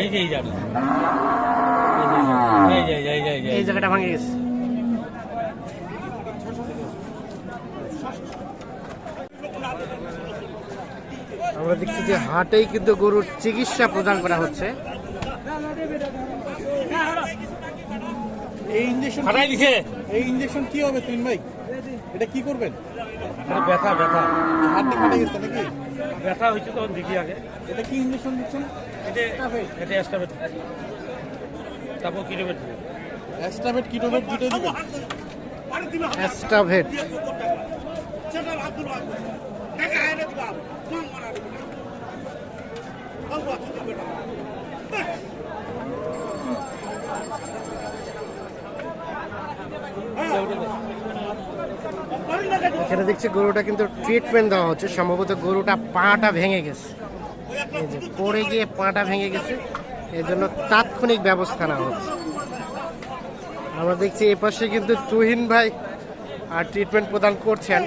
এই যে এই জায়গাটা ভাঙে গেছে। আমরা দেখছি যে হাটেই কিন্তু গরুর চিকিৎসা প্রদান করা হচ্ছে। এই ইঞ্জেকশন এই ইঞ্জেকশন কি হবে তুইন ভাই? এটা কি করবেন? ব্যথা ব্যথা। ফেটে গেছে নাকি? ব্যথা হয়েছে তখন দেখি আগে এটা কি ইঞ্জেকশন দিচ্ছেন এটা এটা এস্টাবেট তারপর কিলোমিটার অ্যাস্টাবেট কিটোভেট দুটো দিবেন অ্যাস্টাভেট এখানে দেখছি গরুটা কিন্তু ট্রিটমেন্ট দেওয়া হচ্ছে। সম্ভবত গরুটা পাটা ভেঙে গেছে। এই যে পড়ে গিয়ে পাটা ভেঙে গেছে। এর জন্য তাৎক্ষণিক ব্যবস্থা নেওয়া হচ্ছে। আমরা দেখছি এ পাশে কিন্তু তুহিন ভাই আর ট্রিটমেন্ট প্রদান করছেন।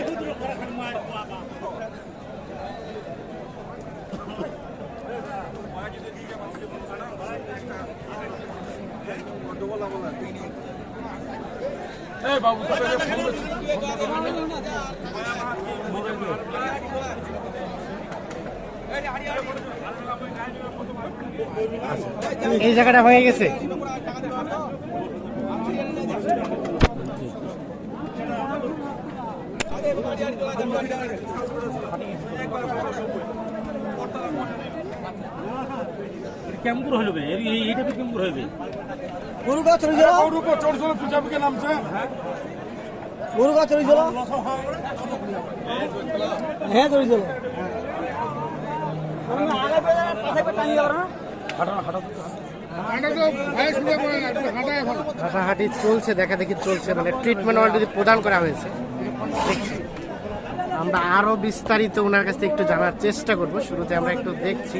এই জায়গাটা ভেঙে গেছে। কেমন করে হইবে এইটা কেমন করে হইবে? গরু চলে যাও গরু উপর চড় চড়ে পূজা বুকে নামছে গরু গাছ চলে যাও হ্যাঁ চলে যাও হাঁটাহাঁটি চলছে দেখা দেখি চলছে মানে ট্রিটমেন্ট অলরেডি প্রদান করা হয়েছে। আমরা আরও বিস্তারিত ওনার কাছ থেকে একটু জানার চেষ্টা করব শুরুতে আমরা একটু দেখছি।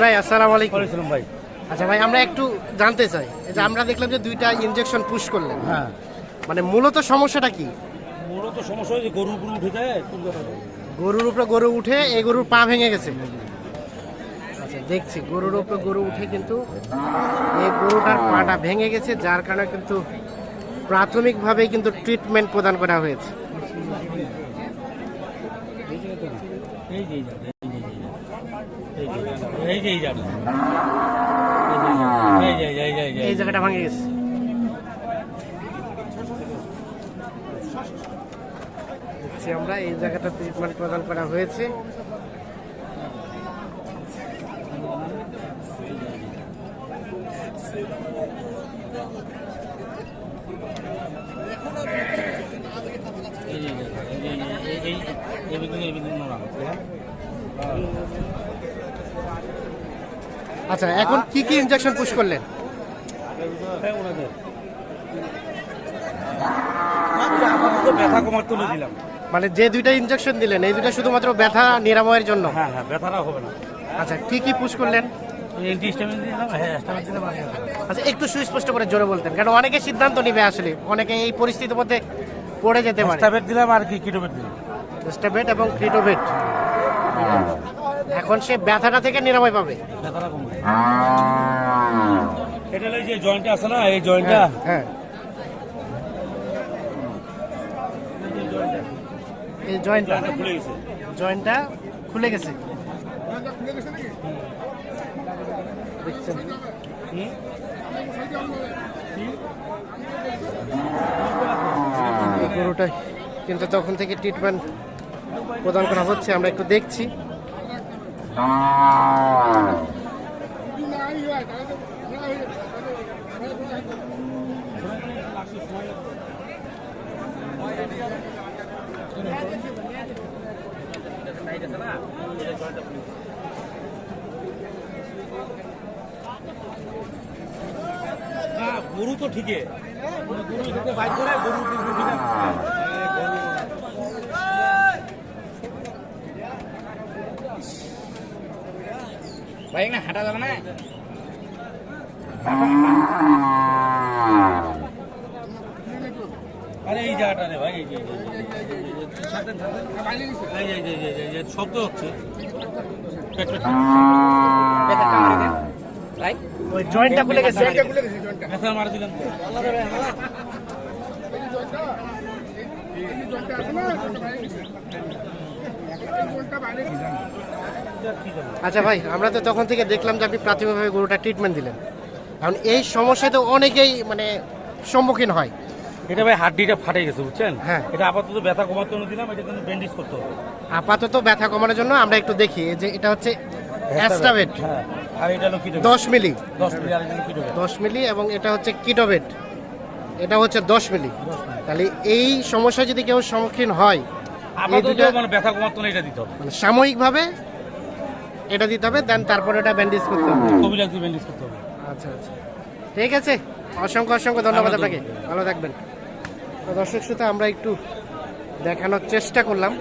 ভাই আসসালামু আলাইকুম। করেছিলাম ভাই। আচ্ছা ভাই আমরা একটু জানতে চাই যে আমরা দেখলাম যে দুইটা ইনজেকশন পুশ করলেন। হ্যাঁ। মানে মূলত সমস্যাটা কি? মূলত সমস্যা হয়েছে গরু গরু উঠে যায় গরুর উপরে গরু উঠে এই গরুর পা ভেঙে গেছে। আচ্ছা দেখছি গরুর উপরে গরু উঠে কিন্তু এই গরুটার পাটা ভেঙে গেছে যার কারণে কিন্তু প্রাথমিকভাবেই কিন্তু ট্রিটমেন্ট প্রদান করা হয়েছে। এই যে এই জায়গা এই এই এই এই এই এই এই জায়গাটা ভেঙে গেছে আমরা এই জায়গাটা ট্রিটমেন্ট প্রদান করা হয়েছে এই এই এই এই এই নোড়া আচ্ছা এখন কি কি ইনজেকশন পুশ করলেন? ওনাদের আপাতত ব্যথা কমার তুলে দিলাম মানে যে দুইটা ইনজেকশন দিলেন এই দুইটা শুধুমাত্র ব্যথা নিরাময়ের জন্য? হ্যাঁ হ্যাঁ ব্যথাটা হবে না। আচ্ছা কি কি পুশ করলেন? হ্যাঁ আচ্ছা একটু সুস্পষ্ট করে জোরে বলতেন কারণ অনেকে সিদ্ধান্ত নিবে আসলে অনেকে এই পরিস্থিতির মধ্যে পড়ে যেতে পারে। স্টাবেট দিলাম আর কি কিটোবেট দিলাম। স্টেবেট এবং ক্রিটোবেট এখন সে ব্যথাটা থেকে নিরাময় পাবে। ব্যথাটা কমবে। এটা হলো যে জয়েন্টটা আছে না এই জয়েন্টটা হ্যাঁ এই জয়েন্টটা খুলে গেছে। জয়েন্টটা খুলে গেছে। দেখছেন? গরুটাই কিন্তু তখন থেকে ট্রিটমেন্ট প্রদান করা হচ্ছে আমরা একটু দেখছি। গরু তো ঠিকই। গরু থেকে বাইক করে গরু ভাই না হাঁটা যাবে না আরে এই জায়গাটা রে ভাই এই যে শব্দ হচ্ছে। ভাই ওই জয়েন্টটা খুলে গেছে মারা। আচ্ছা ভাই আমরা তো তখন থেকে দেখলাম যে আপনি প্রাথমিকভাবে গরুটা ট্রিটমেন্ট দিলেন। কারণ এই সমস্যা তো অনেকেই মানে সম্মুখীন হয়। এটা ভাই হাড্ডিটা ফাটে গেছে বুঝছেন? হ্যাঁ। এটা আপাতত ব্যথা কমার জন্য দিলাম এটা কিন্তু ব্যান্ডেজ করতে হবে। আপাতত ব্যথা কমানোর জন্য আমরা একটু দেখি যে এটা হচ্ছে অ্যাস্টাবেট হ্যাঁ আর এটা হলো কিটো দশ মিলি। দশ মিনিট আর এটা হলো কিটো দশ মিলি এবং এটা হচ্ছে কিটোবেট এটা হচ্ছে দশ মিলি। তাহলে এই সমস্যা যদি কেউ সম্মুখীন হয় আপাতত দুটো মানে ব্যথা কমার জন্য এটা দিতে হবে। মানে সাময়িকভাবে এটা দিতে হবে দেন তারপরে এটা ব্যান্ডেজ করতে হবে। কবিরাজ দিয়ে ব্যান্ডেজ করতে হবে। আচ্ছা আচ্ছা। ঠিক আছে। অসংখ্য অসংখ্য ধন্যবাদ আপনাকে। ভালো থাকবেন। তো দর্শক শ্রোতা আমরা একটু দেখানোর চেষ্টা করলাম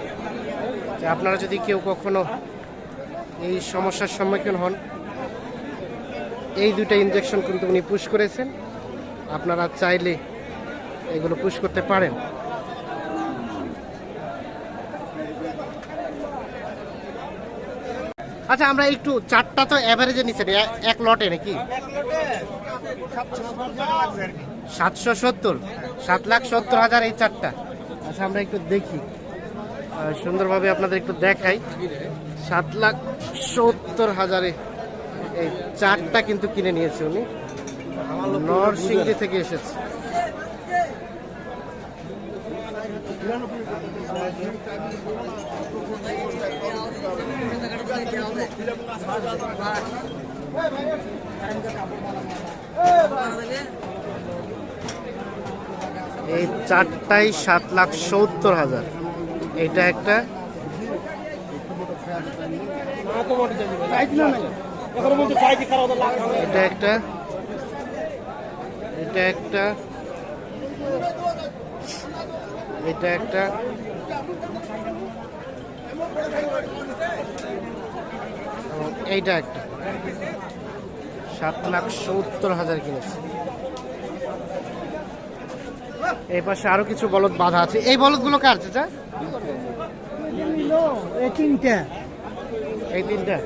যে আপনারা যদি কেউ কখনো এই সমস্যার সম্মুখীন হন এই দুইটা ইনজেকশন কিন্তু উনি পুশ করেছেন। আপনারা চাইলে এগুলো পুশ করতে পারেন। আচ্ছা আমরা একটু চারটা তো অ্যাভারেজে এ- এক লটে নাকি? সাতশো সত্তর। সাত লাখ সত্তর হাজার এই চারটা। আচ্ছা আমরা একটু দেখি। সুন্দরভাবে আপনাদের একটু দেখাই। সাত লাখ সত্তর হাজারে এই চারটা কিন্তু কিনে নিয়েছে উনি। নরসিংদী থেকে এসেছে। এই চারটাই সাত লাখ সত্তর হাজার। এটা একটা এটা একটা এটা একটা এটা একটা এইটা একটা। সাত লাখ সত্তর হাজার কিনেছে। এই পাশে আরও কিছু বলদ বাধা আছে। এই বলদগুলো কার চাচা? এই তিনটা। এই তিনটা।